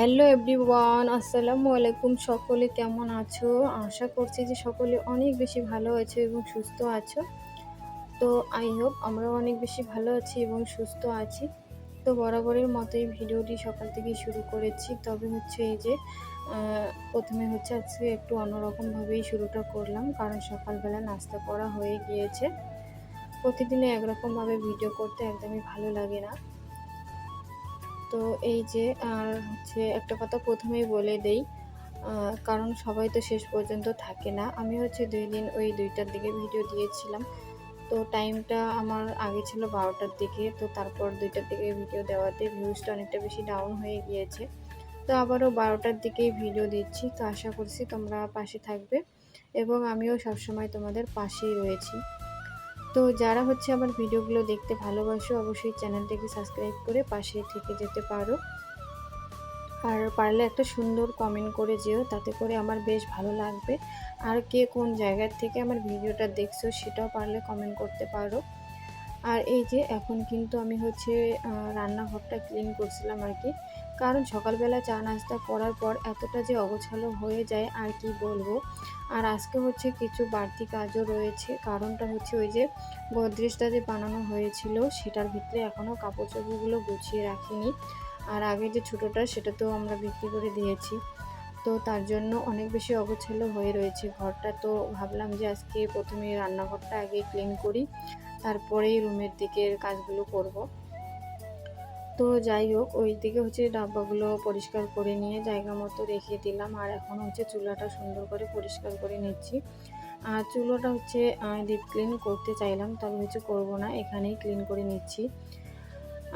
Hello everyone, আসসালামু আলাইকুম সকলে, কেমন আছো? আশা করছি যে সকলে অনেক বেশি ভালো আছো এবং সুস্থ আছো। তো আই হোপ আমরাও অনেক বেশি ভালো আছি এবং সুস্থ আছি। তো বরাবরের মতোই ভিডিওটি সকাল থেকে শুরু করেছি। তবে হচ্ছে এই যে প্রথমে হচ্ছে আজকে একটু অন্যরকমভাবেই শুরুটা করলাম। কারণ সকালবেলা নাস্তা করা হয়ে গিয়েছে। প্রতিদিনে একরকমভাবে ভিডিও করতে একদমই ভালো লাগে না। তো এই যে, আর হচ্ছে একটা কথা প্রথমেই বলে দেই কারণ সবাই তো শেষ পর্যন্ত থাকে না। আমি হচ্ছে দুই দিন ওই দুইটার দিকে ভিডিও দিয়েছিলাম। তো টাইমটা আমার আগে ছিল বারোটার দিকে, তো তারপর দুইটার দিকে ভিডিও দেওয়াতে ভিউজটা অনেকটা বেশি ডাউন হয়ে গিয়েছে। তো আবারও বারোটার দিকেই ভিডিও দিচ্ছি, তো আশা করছি তোমরা পাশে থাকবে এবং আমিও সবসময় তোমাদের পাশেই রয়েছি। তো যারা হচ্ছে আমার ভিডিওগুলো দেখতে ভালোবাসো, অবশ্যই চ্যানেলটাকে সাবস্ক্রাইব করে পাশে থেকে যেতে পারো। আর পারলে একটা সুন্দর কমেন্ট করে যেও, তাতে করে আমার বেশ ভালো লাগবে। আর কে কোন জায়গার থেকে আমার ভিডিওটা দেখছ সেটাও পারলে কমেন্ট করতে পারো। আর এই যে এখন কিন্তু আমি হচ্ছে রান্নাঘরটা ক্লিন করছিলাম আর কি। কারণ সকালবেলা চা নাস্তা করার পর এতটা যে অগোছালো হয়ে যায়, আর কি বলব? আর আজকে হচ্ছে কিছু বাড়তি কাজও রয়েছে। কারণটা হচ্ছে ওই যে গোদরেজটা যে বানানো হয়েছিল, সেটার ভিতরে এখনও কাপড় চোপড়গুলো গুছিয়ে রাখিনি। আর আগে যে ছোটোটা সেটা তো আমরা বিক্রি করে দিয়েছি। তো তার জন্য অনেক বেশি অগোছালো হয়ে রয়েছে ঘরটা। তো ভাবলাম যে আজকে প্রথমে রান্নাঘরটা আগে ক্লিন করি। তারপরেই রুমের দিকের কাজগুলো করব। তো যাই হোক, ওই দিকে হচ্ছে ডাব্বাগুলো পরিষ্কার করে নিয়ে জায়গা মতো রেখে দিলাম। আর এখন হচ্ছে চুলাটা সুন্দর করে পরিষ্কার করে নিচ্ছি। আর চুলোটা হচ্ছে ডিপ ক্লিন করতে চাইলাম তবে হচ্ছে করব না, এখানেই ক্লিন করে নিচ্ছি।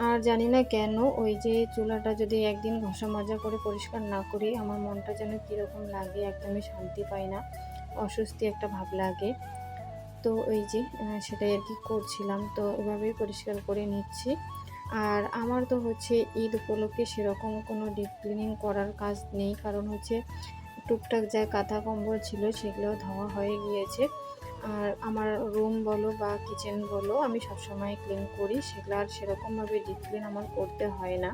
আর জানি না কেন, ওই যে চুলাটা যদি একদিন ঘষা মাজা করে পরিষ্কার না করি, আমার মনটা যেন কীরকম লাগে, একদমই শান্তি পাই না। অস্বস্তি একটা ভাব লাগে। তো ওই যে সেটাই আর কি করছিলাম। তো এভাবেই পরিষ্কার করে নিচ্ছি। আর আমার তো হচ্ছে ঈদ উপলক্ষে সেরকম কোনো ডিপ ক্লিনিং করার কাজ নেই। কারণ হচ্ছে টুকটাক যা কাঁথা কম্বল ছিল সেগুলো ধোয়া হয়ে গিয়েছে। আর আমার রুম বলো বা কিচেন বলো, আমি সবসময় ক্লিন করি। সেগুলো আর সেরকমভাবে ডিপ ক্লিন আমার করতে হয় না।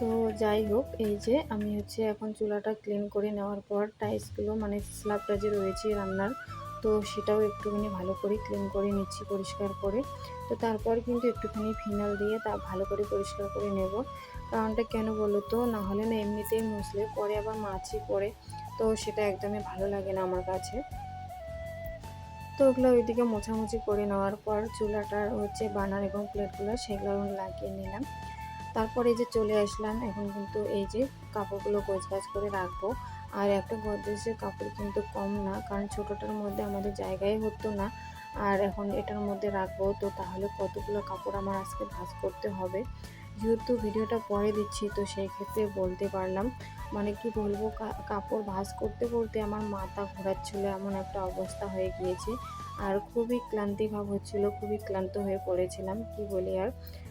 তো যাই হোক, এই যে আমি হচ্ছে এখন চুলাটা ক্লিন করে নেওয়ার পর টাইলসগুলো মানে স্ল্যাবটা যে রয়েছে রান্নার তো সেটাও একটুখানি ভালো করে ক্লিন করে নিচ্ছি পরিষ্কার করে। তো তারপর কিন্তু একটুখানি ফিনাল দিয়ে তা ভালো করে পরিষ্কার করে নেব। কারণটা কেন বলো তো? না হলে না এমনিতেই মুসলে, পরে আবার মাছি পরে তো সেটা একদমই ভালো লাগে না আমার কাছে। তো ওগুলো ওইদিকে মোছামুছি করে নেওয়ার পর চুলাটার হচ্ছে বানার এবং প্লেটগুলো সেগুলো লাগিয়ে নিলাম। তারপরে যে চলে আসলাম, এখন কিন্তু এই যে কাপড়গুলো গোছ গাছ করে রাখব। আর একটা গদ্রেজের কাপড় কিন্তু কম না, কারণ ছোটোটার মধ্যে আমাদের জায়গায় হতো না। আর এখন এটার মধ্যে রাখব তো তাহলে কতগুলো কাপড় আমার আজকে ভাজ করতে হবে। যেহেতু ভিডিওটা পরে দিচ্ছি তো সেই ক্ষেত্রে বলতে পারলাম। মানে কি বলব কাপড় ভাজ করতে করতে আমার মাথা ঘোরাচ্ছিল, এমন একটা অবস্থা হয়ে গিয়েছে। আর খুবই ক্লান্তি ভাব হচ্ছিল, খুবই ক্লান্ত হয়ে পড়েছিলাম, কি বলি আর।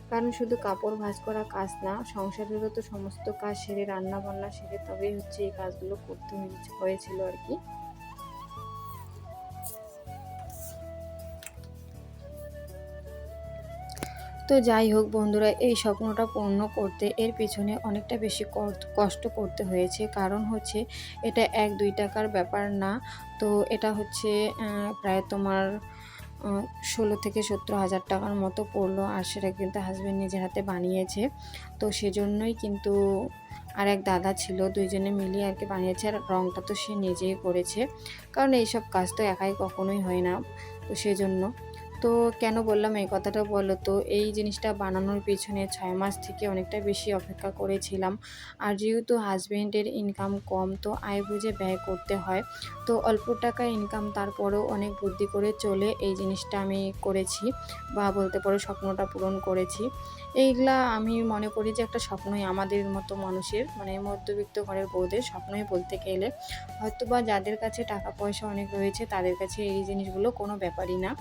কারণ শুধু কাপড় ভাঁজ করা কাজ না, সংসারেরও তো সমস্ত কাজ সেরে রান্না বান্না সেরে তবেই হচ্ছে এই কাজগুলো করতে হয়েছিল আর কি। তো যাই হোক বন্ধুরা, এই স্বপ্নটা পূর্ণ করতে এর পিছনে অনেকটা বেশি কষ্ট করতে হয়েছে। কারণ হচ্ছে এটা এক দুই টাকার ব্যাপার না। তো এটা হচ্ছে প্রায় তোমার ষোলো থেকে সত্তর হাজার টাকার মতো পড়ল। আর সেটা কিন্তু হাজব্যান্ড নিজের হাতে বানিয়েছে। তো সেজন্যই কিন্তু আর এক দাদা ছিল, দুইজনে মিলিয়ে আর কি বানিয়েছে। আর রঙটা তো সে নিজেই করেছে। কারণ এইসব কাজ তো একাই কখনোই হয় না। তো সেজন্য তো কেন বললাম এই কথাটা বলো? তো এই জিনিসটা বানানোর পিছনে ছয় মাস থেকে অনেকটা বেশি অপেক্ষা করেছিলাম। আর যেহেতু হাজব্যান্ডের ইনকাম কম, তো আয় বুঝে ব্যয় করতে হয়। তো অল্প টাকা ইনকাম তারপরেও অনেক বুদ্ধি করে চলে এই জিনিসটা আমি করেছি বা বলতে পারো স্বপ্নটা পূরণ করেছি। এইগুলা আমি মনে করি যে একটা স্বপ্নই আমাদের মতো মানুষের মানে মধ্যবিত্ত ঘরের বউদের স্বপ্নই বলতে গেলে। হয়তো বা যাদের কাছে টাকা পয়সা অনেক রয়েছে, তাদের কাছে এই জিনিসগুলো কোনো ব্যাপারই না।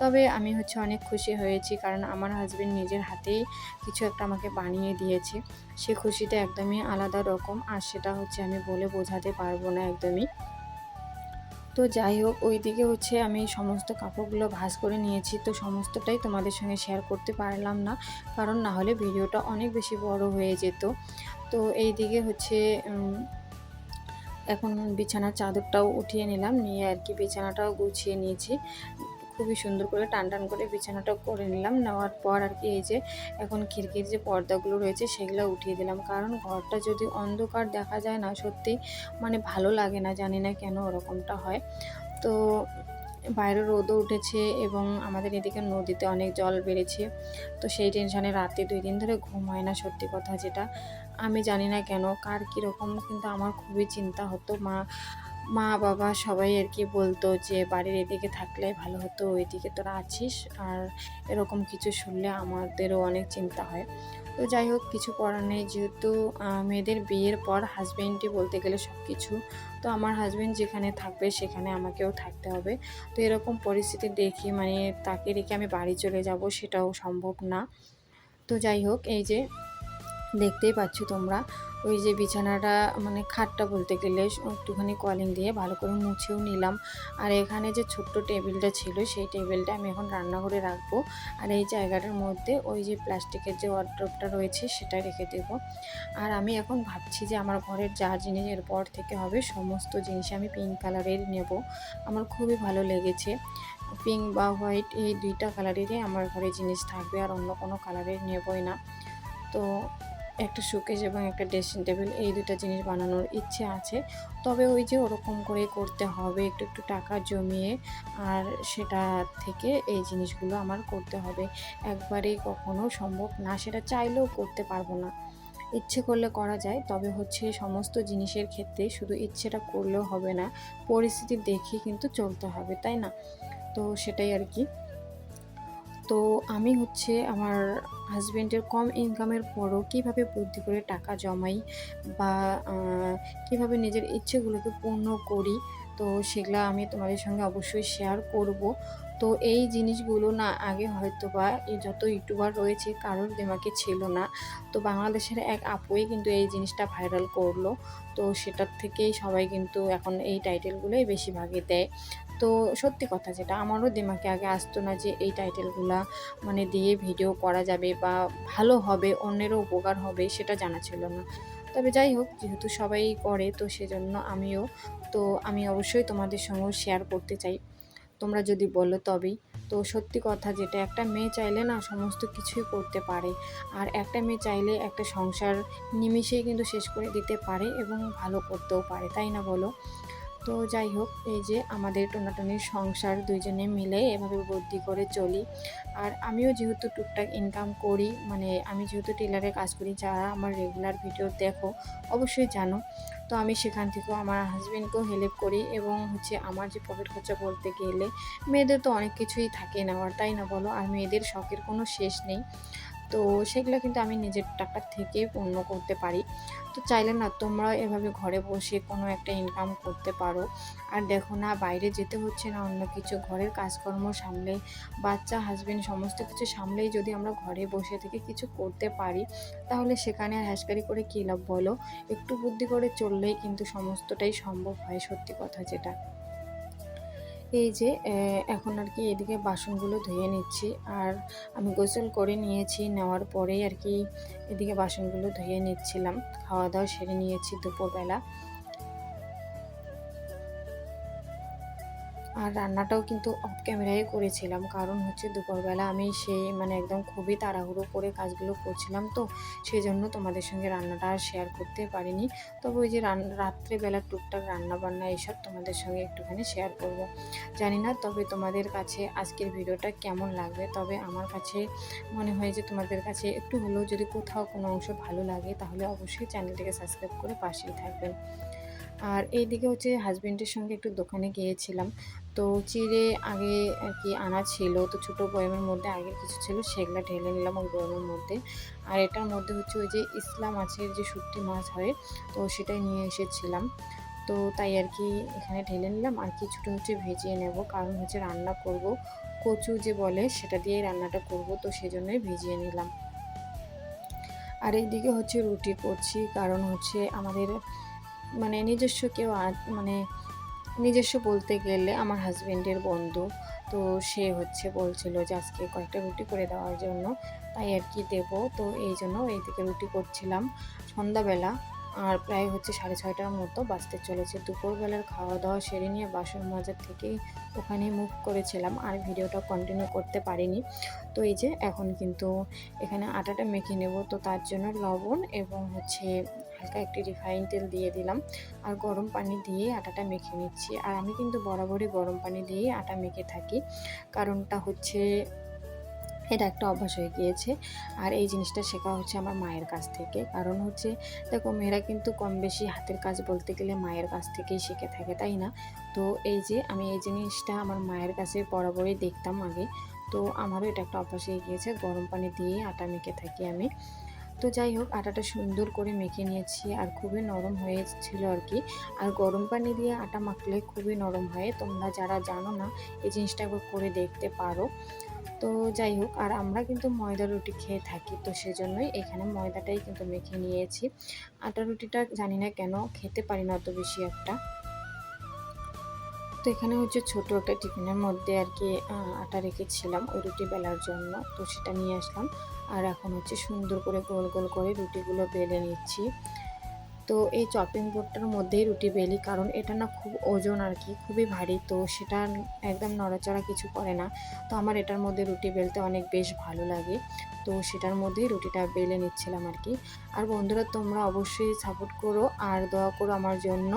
তবে আমি হচ্ছে অনেক খুশি হয়েছি, কারণ আমার হাজব্যান্ড নিজের হাতেই কিছু একটা আমাকে বানিয়ে দিয়েছে। সে খুশিটা একদমই আলাদা রকম, আর সেটা হচ্ছে আমি বলে বোঝাতে পারব না একদমই। তো যাই হোক, ওইদিকে হচ্ছে আমি সমস্ত কাপড়গুলো ভাঁজ করে নিয়েছি। তো সমস্তটাই তোমাদের সঙ্গে শেয়ার করতে পারলাম না, কারণ না হলে ভিডিওটা অনেক বেশি বড় হয়ে যেত। তো এই দিকে হচ্ছে এখন বিছানার চাদরটাও উঠিয়ে নিলাম, নিয়ে আর কি বিছানাটাও গুছিয়ে নিয়েছি। খুবই সুন্দর করে টান টান করে বিছানাটা করে নিলাম। নেওয়ার পর আর কি এই যে এখন খিড়কির যে পর্দাগুলো রয়েছে সেগুলো উঠিয়ে দিলাম। কারণ ঘরটা যদি অন্ধকার দেখা যায় না সত্যি মানে ভালো লাগে না, জানি না কেন ওরকমটা হয়। তো বাইরে রোদও উঠেছে এবং আমাদের এদিকে নদীতে অনেক জল বেড়েছে। তো সেই টেনশনে রাতে দুই দিন ধরে ঘুম হয় না সত্যি কথা যেটা। আমি জানি না কেন, কার কীরকম কিন্তু আমার খুবই চিন্তা হতো। মা মা, বাবা সবাই আর কি বলতো যে, বাড়ির এদিকে থাকলে ভালো হতো, ওইদিকে তোরা আছিস। আর এরকম কিছু শুনলে আমাদেরও অনেক চিন্তা হয়। তো যাই হোক, কিছু করার নেই। যেহেতু মেয়েদের বিয়ের পর হাজব্যান্ডই বলতে গেলে সব কিছু তো আমার হাজব্যান্ড যেখানে থাকবে সেখানে আমাকেও থাকতে হবে। তো এরকম পরিস্থিতি দেখি মানে তাকে রেখে আমি বাড়ি চলে যাব সেটাও সম্ভব না। তো যাই হোক, এই যে, দেখতেই পাচ্ছ তোমরা ওই যে বিছানাটা মানে খাটটা বলতে গেলে, একটুখানি কলিং দিয়ে ভালো করে মুছেও নিলাম। আর এখানে যে ছোট্ট টেবিলটা ছিল, সেই টেবিলটা আমি এখন রান্নাঘরে রাখব। আর এই জায়গাটার মধ্যে ওই যে প্লাস্টিকের যে ওয়ার্ড্রপটা রয়েছে, সেটা রেখে দেবো। আর আমি এখন ভাবছি যে আমার ঘরের যা জিনিস এরপর থেকে হবে, সমস্ত জিনিস আমি পিঙ্ক কালারের নেব। আমার খুবই ভালো লেগেছে। পিঙ্ক বা হোয়াইট এই দুইটা কালারেরই আমার ঘরে জিনিস থাকবে, আর অন্য কোনো কালারের নেবই না। তো একটা শোকেজ এবং একটা ড্রেসিং টেবিল এই দুটো জিনিস বানানোর ইচ্ছে আছে। তবে ওই যে ওরকম করে করতে হবে, একটু একটু টাকা জমিয়ে আর সেটা থেকে এই জিনিসগুলো আমার করতে হবে। একবারেই কখনো সম্ভব না, সেটা চাইলেও করতে পারব না। ইচ্ছে করলে করা যায়, তবে হচ্ছে সমস্ত জিনিসের ক্ষেত্রে শুধু ইচ্ছেটা করলেও হবে না, পরিস্থিতি দেখে কিন্তু চলতে হবে, তাই না? তো সেটাই আর কি। তো আমি হচ্ছে আমার হাজব্যান্ডের কম ইনকামের পরও কীভাবে বুদ্ধি করে টাকা জমাই বা কীভাবে নিজের ইচ্ছেগুলোকে পূর্ণ করি, তো সেগুলো আমি তোমাদের সঙ্গে অবশ্যই শেয়ার করব। তো এই জিনিসগুলো না আগে হয়তো বা যত ইউটিউবার রয়েছে কারোর দিমাগে ছিল না। তো বাংলাদেশের এক আপুই কিন্তু এই জিনিসটা ভাইরাল করল। তো সেটার থেকেই সবাই কিন্তু এখন এই টাইটেলগুলোই বেশিরভাগই দেয়। তো সত্যি কথা যেটা, আমারও দিমাগে আগে আসতো না যে এই টাইটেলগুলা মানে দিয়ে ভিডিও করা যাবে বা ভালো হবে, অন্যেরও উপকার হবে সেটা জানা ছিল না। তবে যাই হোক, যেহেতু সবাই করে তো সেজন্য আমিও, তো আমি অবশ্যই তোমাদের সঙ্গেও শেয়ার করতে চাই। তোমরা যদি বলো তবেই। তো সত্যি কথা যেটা, একটা মেয়ে চাইলে না সমস্ত কিছুই করতে পারে। আর একটা মেয়ে চাইলে একটা সংসার নিমিষেই কিন্তু শেষ করে দিতে পারে এবং ভালো করতেও পারে, তাই না বলো? তো যাই হোক, এই যে আমাদের টোনাটনির সংসার দুইজনে মিলে এভাবে বুদ্ধি করে চলি। আর আমিও যেহেতু টুকটাক ইনকাম করি মানে আমি যেহেতু টেলারে কাজ করি, যারা আমার রেগুলার ভিডিও দেখো, অবশ্যই জানো। তো আমি সেখান থেকেও আমার হাজব্যান্ডকেও হেল্প করি এবং হচ্ছে আমার যে পকেট খরচা বলতে গেলে, মেয়েদের তো অনেক কিছুই থাকে নেওয়ার তাই না বলো? আর মেয়েদের শখের কোনো শেষ নেই। তো সেগুলো কিন্তু আমি নিজের টাকার থেকে পূর্ণ করতে পারি। তো চাইলে না তোমরা এভাবে ঘরে বসে কোনো একটা ইনকাম করতে পারো। আর দেখো না, বাইরে যেতে হচ্ছে না, অন্য কিছু। ঘরের কাজকর্ম সামলে, বাচ্চা হাজবেন্ড সমস্ত কিছু সামলেই যদি আমরা ঘরে বসে থেকে কিছু করতে পারি, তাহলে সেখানে আর হ্যাসকারি করে কী লাভ বলো? একটু বুদ্ধি করে চললেই কিন্তু সমস্তটাই সম্ভব হয়, সত্যি কথা যেটা। এই যে এখন আর কি এদিকে বাসনগুলো ধুয়ে নিচ্ছি। আর আমি গোসল করে নিয়েছি, নেওয়ার পরেই আর কি এদিকে বাসনগুলো ধুয়ে নিচ্ছিলাম। খাওয়া দাওয়া সেরে নিয়েছি দুপুরবেলা। আর রান্নাটাও কিন্তু অফ ক্যামেরায় করেছিলাম। কারণ হচ্ছে দুপুরবেলা আমি সেই মানে একদম খুবই তাড়াহুড়ো করে কাজগুলো করছিলাম তো সেই জন্য তোমাদের সঙ্গে রান্নাটা আর শেয়ার করতে পারিনি। তবে ওই যে রাত্রেবেলা টুকটাক রান্না বান্না এইসব তোমাদের সঙ্গে একটুখানি শেয়ার করব। জানি না তবে তোমাদের কাছে আজকের ভিডিওটা কেমন লাগবে? তবে আমার কাছে মনে হয় যে তোমাদের কাছে একটু হলেও যদি কোথাও কোনো অংশ ভালো লাগে, তাহলে অবশ্যই চ্যানেলটিকে সাবস্ক্রাইব করে পাশেই থাকবেন। আর এইদিকে হচ্ছে হাজবেন্ডের সঙ্গে একটু দোকানে গিয়েছিলাম। তো চিড়ে আগে আর কি আনা ছিল, তো ছোটো বয়মের মধ্যে আগে কিছু ছিল, সেগুলো ঢেলে নিলাম ওই বয়মের মধ্যে। আর এটার মধ্যে হচ্ছে ওই যে ইসলাম মাছের যে শুটকি মাছ হয়, তো সেটাই নিয়ে এসেছিলাম। তো তাই আর কি এখানে ঢেলে নিলাম। আর কিছুটা হচ্ছে ভেজিয়ে নেব, কারণ হচ্ছে রান্না করব, কচু যে বলে সেটা দিয়েই রান্নাটা করব, তো সেজন্যই ভিজিয়ে নিলাম। আর এইদিকে হচ্ছে রুটি করছি, কারণ হচ্ছে আমাদের মানে নিজস্ব কেউ মানে নিজস্ব বলতে গেলে আমার হাজবেন্ডের বন্ধু। তো সে হচ্ছে বলছিল যে, আজকে কয়েকটা রুটি করে দেওয়ার জন্য। তাই আর কি দেবো। তো এই জন্য এইদিকে রুটি করছিলাম সন্ধ্যাবেলা। আর প্রায় হচ্ছে সাড়ে ছয়টার মতো বাঁচতে চলেছে। দুপুরবেলার খাওয়া দাওয়া সেরে নিয়ে বাসন মাজার থেকেই ওখানে মুভ করেছিলাম। আর ভিডিওটা কন্টিনিউ করতে পারিনি। তো এই যে, এখন কিন্তু এখানে আটাটা মেখে নেব। তো তার জন্য লবণ এবং হচ্ছে হালকা একটি রিফাইন তেল দিয়ে দিলাম আর গরম পানি দিয়ে আটাটা মেখে নিচ্ছি। আর আমি কিন্তু বরাবরই গরম পানি দিয়েই আটা মেখে থাকি, কারণটা হচ্ছে এটা একটা অভ্যাস হয়ে গিয়েছে। আর এই জিনিসটা শেখা হচ্ছে আমার মায়ের কাছ থেকে। কারণ হচ্ছে, দেখো মেয়েরা কিন্তু কম বেশি হাতের কাজ বলতে গেলে মায়ের কাছ থেকেই শিখে থাকে, তাই না? তো এই যে আমি এই জিনিসটা আমার মায়ের কাছে বরাবরই দেখতাম আগে। তো আমারও এটা একটা অভ্যাস হয়ে গিয়েছে, গরম পানি দিয়ে আটা মেখে থাকি আমি। তো যাই হোক, আটাটা সুন্দর করে মেখে নিয়েছি আর খুবই নরম হয়েছিল আর কি। আর গরম পানি দিয়ে আটা মাখলে খুবই নরম হয়। তোমরা যারা জানো না, এই জিনিসটা একবার করে দেখতে পারো। তো যাই হোক, আর আমরা কিন্তু ময়দা রুটি খেয়ে থাকি, তো সেজন্যই এখানে ময়দাটাই কিন্তু মেখে নিয়েছি। আটা রুটিটা জানি না কেন, খেতে পারি না অত বেশি একটা। তো এখানে হচ্ছে ছোট একটা টিফিনের মধ্যে আর কি আটা রেখেছিলাম ওই রুটি বেলার জন্য। তো সেটা নিয়ে আসলাম। আর এখন হচ্ছে সুন্দর করে গোল গোল করে রুটিগুলো বেলে নিচ্ছি। তো এই চপিং বোর্ডটার মধ্যেই রুটি বেলি, কারণ এটা না খুব ওজন আর কি খুবই ভারী, তো সেটা একদম নড়াচড়া কিছু করে না। তো আমার এটার মধ্যে রুটি বেলতে অনেক বেশ ভালো লাগে, তো সেটার মধ্যেই রুটিটা বেলে নিচ্ছিলাম আর কি আর বন্ধুরা, তোমরা অবশ্যই সাপোর্ট করো আর দোয়া করো আমার জন্য,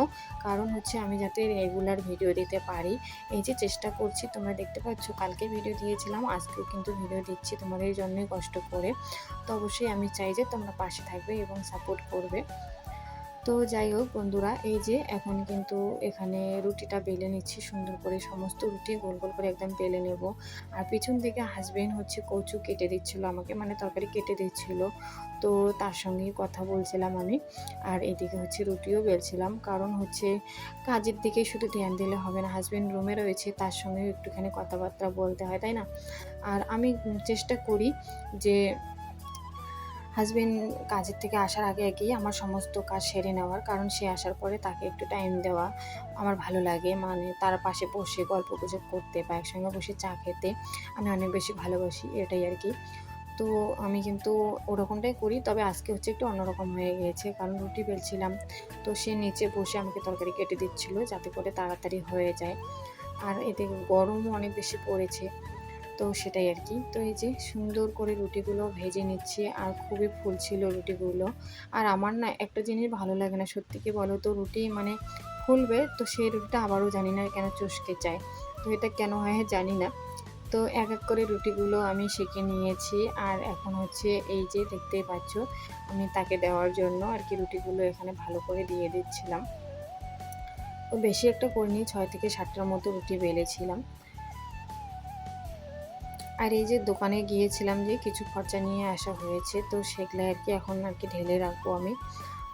কারণ হচ্ছে আমি যাতে রেগুলার ভিডিও দিতে পারি। এই যে চেষ্টা করছি, তোমরা দেখতে পাচ্ছ কালকে ভিডিও দিয়েছিলাম, আজকেও কিন্তু ভিডিও দিচ্ছি তোমাদের জন্যই কষ্ট করে। তো অবশ্যই আমি চাই যে তোমরা পাশে থাকবে এবং সাপোর্ট করবে। তো যাই হোক বন্ধুরা, এই যে এখন কিন্তু এখানে রুটিটা বেলে নিচ্ছি, সুন্দর করে সমস্ত রুটি গোল গোল করে একদম বেলে নেব। আর পিছন থেকে হাজবেন্ড হচ্ছে কচু কেটে দিচ্ছিল আমাকে মানে তরকারি কেটে দিচ্ছিল। তো তার সঙ্গেই কথা বলছিলাম আমি, আর এদিকে হচ্ছে রুটিও বেলছিলাম। কারণ হচ্ছে কাজের দিকে শুধু ধ্যান দিলে হবে না হাজব্যান্ড রুমে রয়েছে, তার সঙ্গে একটুখানি কথাবার্তা বলতে হয়, তাই না? আর আমি চেষ্টা করি যে হাজবেন্ড কাজের থেকে আসার আগে আগেই আমার সমস্ত কাজ সেরে নেওয়ার, কারণ সে আসার পরে তাকে একটু টাইম দেওয়া আমার ভালো লাগে। মানে তার পাশে বসে গল্প গুজব করতে বা একসঙ্গে বসে চা খেতে আমি অনেক বেশি ভালোবাসি, এটাই আর কি। তো আমি কিন্তু ওরকমটাই করি, তবে আজকে হচ্ছে একটু অন্যরকম হয়ে গিয়েছে কারণ রুটি বেলছিলাম। তো সে নিচে বসে আমাকে তরকারি কেটে দিচ্ছিল, যাতে করে তাড়াতাড়ি হয়ে যায়। আর এতে গরমও অনেক বেশি পড়েছে। তো সেটাই আর কি। তো এই যে সুন্দর করে রুটিগুলো ভেজে নিচ্ছি আর খুবই ফুলছিল রুটিগুলো। আর আমার না একটা জিনিস ভালো লাগে না সত্যি কি বলো তো রুটি মানে ফুলবে তো সেই রুটিটা আবারও জানি না কেন চুষকে চায়। তো এটা কেন হয় জানি না। তো এক এক করে রুটিগুলো আমি সেঁকে নিয়েছি আর এখন হচ্ছে এই যে দেখতেই পাচ্ছ আমি তাকে দেওয়ার জন্য আর কি রুটিগুলো এখানে ভালো করে দিয়ে দিচ্ছিলাম। তো বেশি একটা করিনি, ছয় থেকে সাতটার মতো রুটি বেলেছিলাম। আর এই যে দোকানে গিয়েছিলাম যে কিছু খরচা নিয়ে আসা হয়েছে, তো সেগুলো আর কি এখন আর কি ঢেলে রাখব আমি।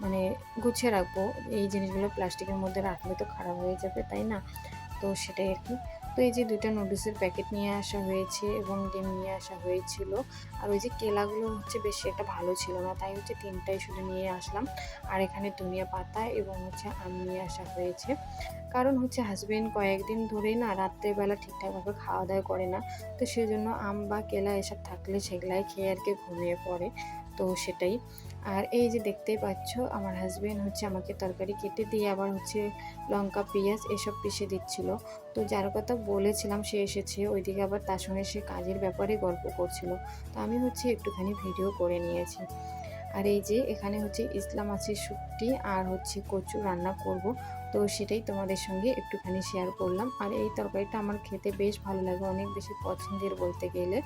মানে গুছিয়ে রাখব। এই জিনিসগুলো প্লাস্টিকের মধ্যে রাখলে তো খারাপ হয়ে যাবে, তাই না? তো সেটাই আর কি। তো এই যে দুইটা নুডলসের প্যাকেট নিয়ে আসা হয়েছে এবং ডিম নিয়ে আসা হয়েছিল। আর ওই যে কেলাগুলো হচ্ছে বেশি একটা ভালো ছিল না, তাই হচ্ছে তিনটাই শুধু নিয়ে আসলাম। আর এখানে ধনিয়া পাতা এবং হচ্ছে আম নিয়ে আসা হয়েছে। কারণ হচ্ছে হাজব্যান্ড কয়েকদিন ধরেই না রাত্রেবেলা ঠিকঠাকভাবে খাওয়া দাওয়া করে না, তো সেজন্য আম বা কেলা এসব থাকলে সেগুলাই খেয়ে আর কি ঘুমিয়ে পড়ে। তো সেটাই। আর এই যে দেখতেই পাচ্ছ, আমার হাজবেন্ড হচ্ছে আমাকে তরকারি কেটে দিয়ে আবার হচ্ছে লঙ্কা, পেঁয়াজ এসব পিষে দিচ্ছিল। তো যার কথা বলেছিলাম, সে এসেছে। ওইদিকে আবার তার সঙ্গে সে কাজের ব্যাপারে গল্প করছিল। তো আমি হচ্ছে একটুখানি ভিডিও করে নিয়েছি। আর এই যে এখানে হচ্ছে ইসলাম আছে শুক্তি আর হচ্ছে কচু রান্না করব। তো সেটাই তোমাদের সঙ্গে একটুখানি শেয়ার করলাম। আর এই তরকারিটা আমার খেতে বেশ ভালো লাগে, অনেক বেশি পছন্দের বলতে গেলে।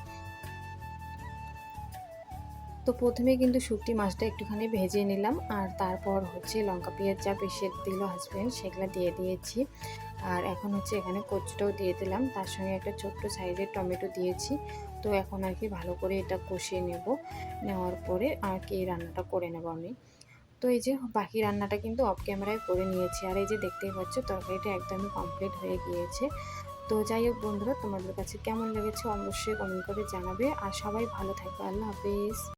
তো প্রথমে কিন্তু শুকটি মাছটা একটুখানি ভেজে নিলাম, আর তারপর হচ্ছে লঙ্কা পেঁয়াজ যা পিষে দিল হাজব্যান্ড সেগুলো দিয়ে দিয়েছি। আর এখন হচ্ছে এখানে কচুটাও দিয়ে দিলাম, তার সঙ্গে একটা ছোট্ট সাইজের টমেটো দিয়েছি। তো এখন আর কি ভালো করে এটা কষিয়ে নেব, নেওয়ার পরে আর কি রান্নাটা করে নেব আমি। তো এই যে বাকি রান্নাটা কিন্তু অফ ক্যামেরায় করে নিয়েছি, আর এই যে দেখতেই পাচ্ছ তরকারিটা একদমই কমপ্লিট হয়ে গিয়েছে। তো যাই হোক বন্ধুরা, তোমাদের কাছে কেমন লেগেছে অবশ্যই কমেন্ট করে জানাবে, আর সবাই ভালো থাকবে, আল্লাহ হাফিজ।